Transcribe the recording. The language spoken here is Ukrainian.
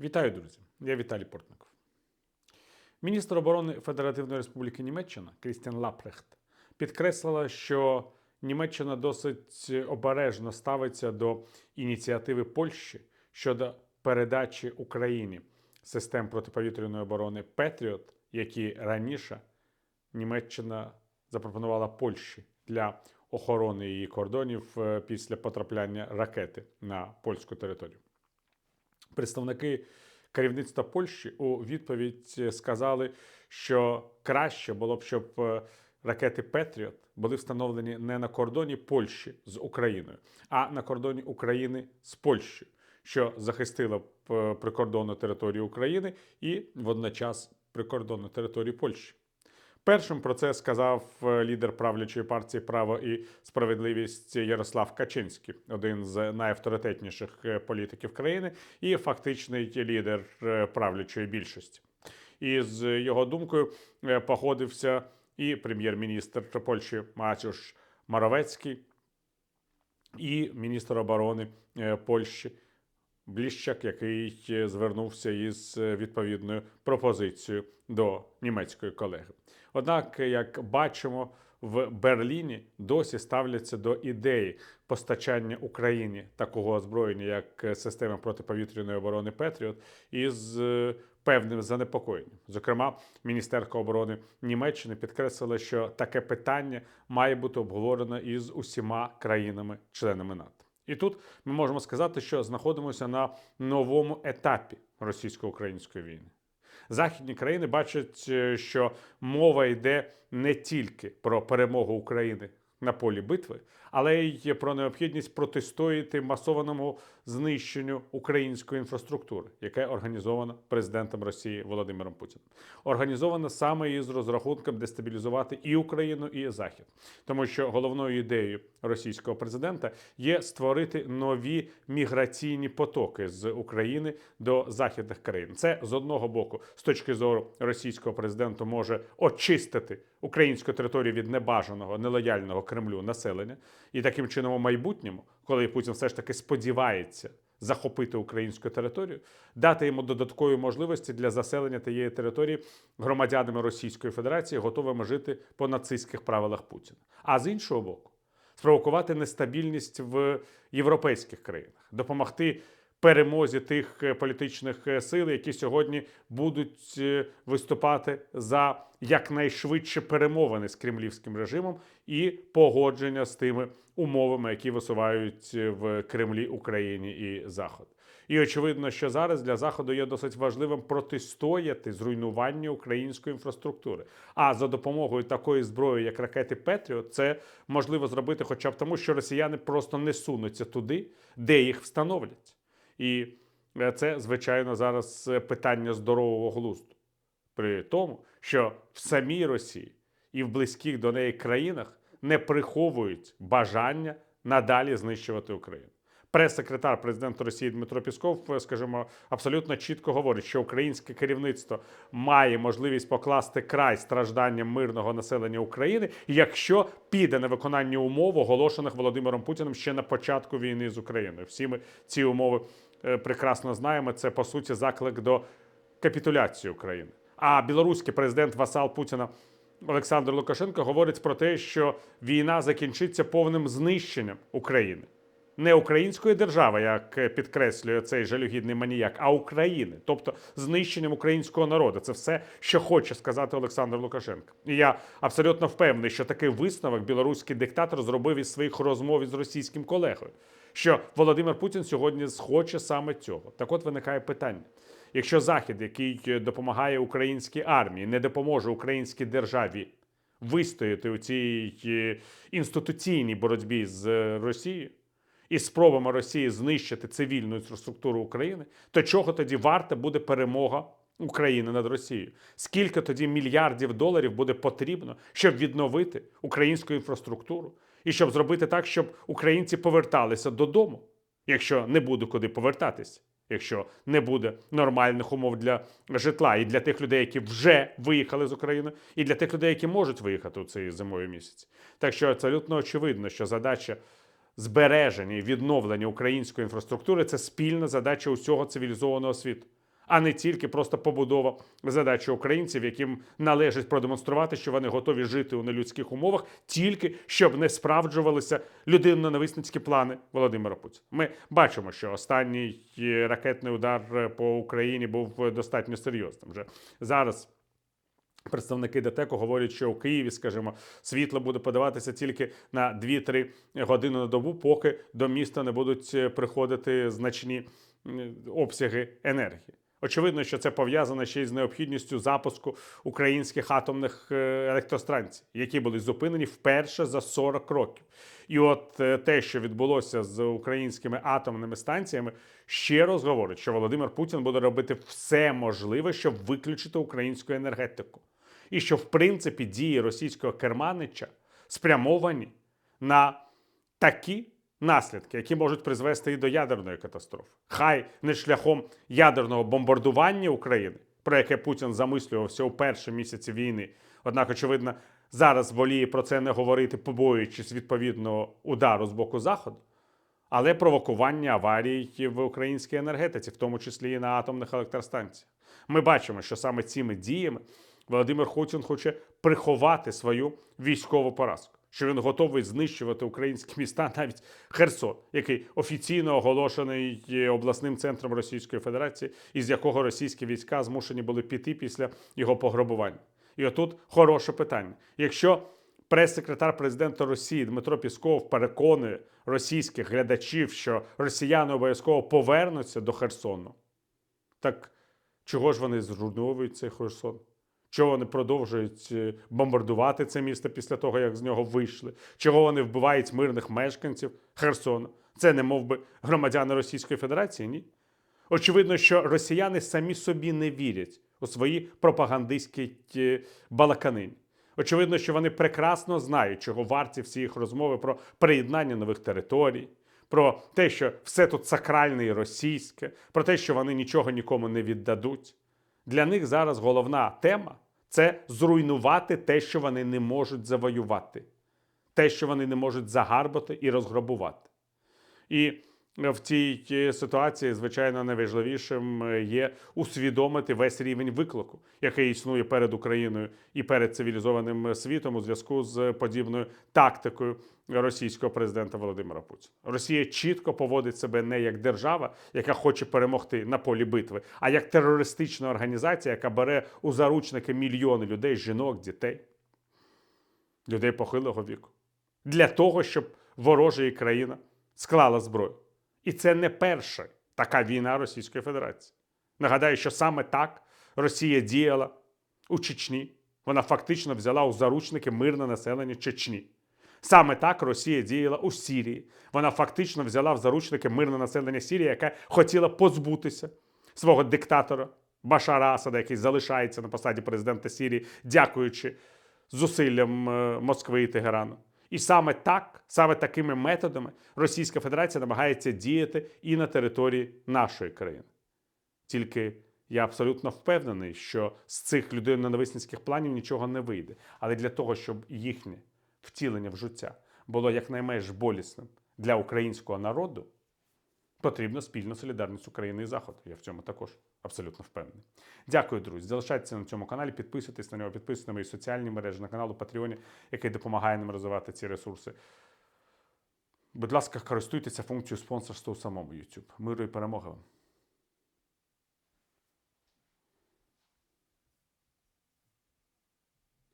Вітаю, друзі! Я Віталій Портников. Міністр оборони Федеративної Республіки Німеччина Крістіан Лапрехт підкреслила, що Німеччина досить обережно ставиться до ініціативи Польщі щодо передачі Україні систем протиповітряної оборони Петріот, які раніше Німеччина запропонувала Польщі для охорони її кордонів е, після потрапляння ракети на польську територію. Представники керівництва Польщі у відповідь сказали, що краще було б, щоб е, ракети Петріот були встановлені не на кордоні Польщі з Україною, а на кордоні України з Польщею, що захистило б е, прикордонну територію України і водночас прикордонну територію Польщі. Першим про це сказав е, лідер правлячої партії Право і справедливість Ярослав Качинський, один з найавторитетніших е, політиків країни і фактичний лідер е, правлячої більшості. І з його думкою погодився і прем'єр-міністр Польщі Матюш Моровецький, і міністр оборони Польщі Бліщак, який е, звернувся із е, відповідною пропозицією до німецької колеги. Однак, як бачимо, в Берліні досі ставляться до ідеї постачання Україні такого озброєння, як е, система протиповітряної оборони Петріот, із певним занепокоєнням. Зокрема, Міністерка оборони Німеччини підкреслила, що таке питання має бути обговорено із усіма країнами-членами НАТО. І тут ми можемо сказати, що знаходимося на новому етапі російсько-української війни. Західні країни бачать, е, що мова йде не тільки про перемогу України на полі битви, але й про необхідність протистояти масованому знищенню української інфраструктури, яке організовано президентом Росії Володимиром Путіним. Організовано саме із розрахунком дестабілізувати і Україну, і Захід, тому що головною ідеєю російського президента є створити нові міграційні потоки з України до західних країн. Це з одного боку, з точки зору російського президента, може очистити українську територію від небажаного нелояльного Кремлю населення, і таким чином у майбутньому, коли Путін все ж таки сподівається захопити українську територію, дати йому додаткові можливості для заселення тієї території громадянами Російської Федерації, готовими жити по нацистських правилах Путіна. А з іншого боку, спровокувати нестабільність в європейських країнах, допомогти перемозі тих е, політичних е, сил, які сьогодні будуть е, виступати за якнайшвидше перемовини з кремлівським режимом і погодження з тими умовами, які висувають в Кремлі Україні і Заход. І очевидно, що зараз для заходу є досить важливим протистояти зруйнуванню української інфраструктури. А за допомогою такої зброї, як ракети Петріот, це можливо зробити, хоча б тому, що росіяни просто не сунуться туди, де їх встановлять. І е, це, звичайно, зараз е, питання здорового глузду. При тому, що в самій Росії і в близьких до неї країнах не приховують бажання надалі знищувати Україну. Прес-секретар президента Росії Дмитро Пісков, е, скажімо, абсолютно чітко говорить, що українське керівництво має можливість покласти край стражданням мирного населення України, якщо піде на виконання умов, оголошених Володимиром Путіним ще на початку війни з Україною. Всі ми ці умови прекрасно знаємо. Це по суті заклик до капітуляції України. А білоруський президент Васал Путіна Олександр Лукашенко говорить про те, що війна закінчиться повним знищенням України. Не української держави, як підкреслює цей жалюгідний маніяк, а України, тобто знищенням українського народу. Це все, що хоче сказати Олександр Лукашенко. І я абсолютно впевнений, що такий висновок білоруський диктатор зробив із своїх розмов із російським колегою. Що Володимир Путін сьогодні схоче саме цього. Так от виникає питання: якщо Захід, який допомагає українській армії, не допоможе українській державі вистояти у цій е, інституційній боротьбі з Росією і спробами Росії знищити цивільну інфраструктуру України, то чого тоді варта буде перемога України над Росією? Скільки тоді мільярдів доларів буде потрібно, щоб відновити українську інфраструктуру і щоб зробити так, щоб українці поверталися додому, якщо не буде куди повертатись? Якщо не буде нормальних умов для житла і для тих людей, які вже виїхали з України, і для тих людей, які можуть виїхати у цей зимовий місяць, так що абсолютно очевидно, що задача збереження і відновлення української інфраструктури це спільна задача усього цивілізованого світу. А не тільки просто побудова задачі українців, яким належить продемонструвати, що вони готові жити у нелюдських умовах, тільки щоб не справджувалися людинно-нависницькі плани Володимира Путіна. Ми бачимо, що останній е, ракетний удар е, по Україні був е, достатньо серйозним. Вже зараз. Представники ДТЕКу говорять, що у Києві, скажімо, світло буде подаватися тільки на 2-3 години на добу, поки до міста не будуть приходити значні обсяги енергії. Очевидно, що це пов'язано ще й з необхідністю запуску українських атомних е, електростанцій, які були зупинені вперше за 40 років. І от е, те, що відбулося з українськими атомними станціями, ще раз говорить, що Володимир Путін буде робити все можливе, щоб виключити українську енергетику. І що, в принципі, дії російського керманича спрямовані на такі наслідки, які можуть призвести і до ядерної катастрофи. Хай не шляхом ядерного бомбардування України, про яке Путін замислювався у перші місяці війни. Однак, очевидно, зараз воліє про це не говорити, побоюючись відповідного удару з боку Заходу, але провокування аварій в українській енергетиці, в тому числі і на атомних електростанціях. Ми бачимо, що саме цими діями Володимир Путін хоче приховати свою військову поразку. Що він готовий знищувати українські міста, навіть Херсон, який офіційно оголошений обласним центром Російської Федерації, із якого російські війська змушені були піти після його пограбування. І отут хороше питання: якщо прес-секретар президента Росії Дмитро Пісков переконує російських глядачів, що росіяни обов'язково повернуться до Херсону, так чого ж вони зруйновують цей Херсон? Чого вони продовжують е, бомбардувати це місто після того, як з нього вийшли? Чого вони вбивають мирних мешканців Херсона? Це не мов би громадяни Російської Федерації? Ні. Очевидно, що росіяни самі собі не вірять у свої пропагандистські е, балаканини. Очевидно, що вони прекрасно знають, чого варті всі їх розмови про приєднання нових територій, про те, що все тут сакральне і російське, про те, що вони нічого нікому не віддадуть. Для них зараз головна тема це зруйнувати те, що вони не можуть завоювати, те, що вони не можуть загарбати і розграбувати. І в цій е, ситуації, звичайно, найважливішим е, є усвідомити весь рівень виклику, який існує перед Україною і перед цивілізованим світом у зв'язку з подібною тактикою російського президента Володимира Путіна. Росія чітко поводить себе не як держава, яка хоче перемогти на полі битви, а як терористична організація, яка бере у заручники мільйони людей, жінок, дітей, людей похилого віку, для того, щоб ворожа країна склала зброю. І це не перша така війна Російської Федерації. Нагадаю, що саме так Росія діяла у Чечні. Вона фактично взяла у заручники мирне населення Чечні. Саме так Росія діяла у Сірії. Вона фактично взяла в заручники мирне населення Сірії, яке хотіла позбутися свого диктатора Башара Асада, який залишається на посаді президента Сірії, дякуючи зусиллям е, Москви і Тегерану. І саме так, саме такими методами Російська Федерація намагається діяти і на території нашої країни. Тільки я абсолютно впевнений, що з цих людинно-ненависницьких планів нічого не вийде. Але для того, щоб їхнє втілення в життя було якнайменш болісним для українського народу, потрібна спільна солідарність України і Заходу. Я в цьому також абсолютно впевнений. Дякую, друзі. Залишайтеся на цьому каналі, підписуйтесь на нього, підписуйтесь на мої соціальні мережі, на канал у Патреоні, який допомагає нам розвивати ці ресурси. Будь ласка, користуйтеся функцією спонсорства у самому YouTube. Миру і перемоги вам!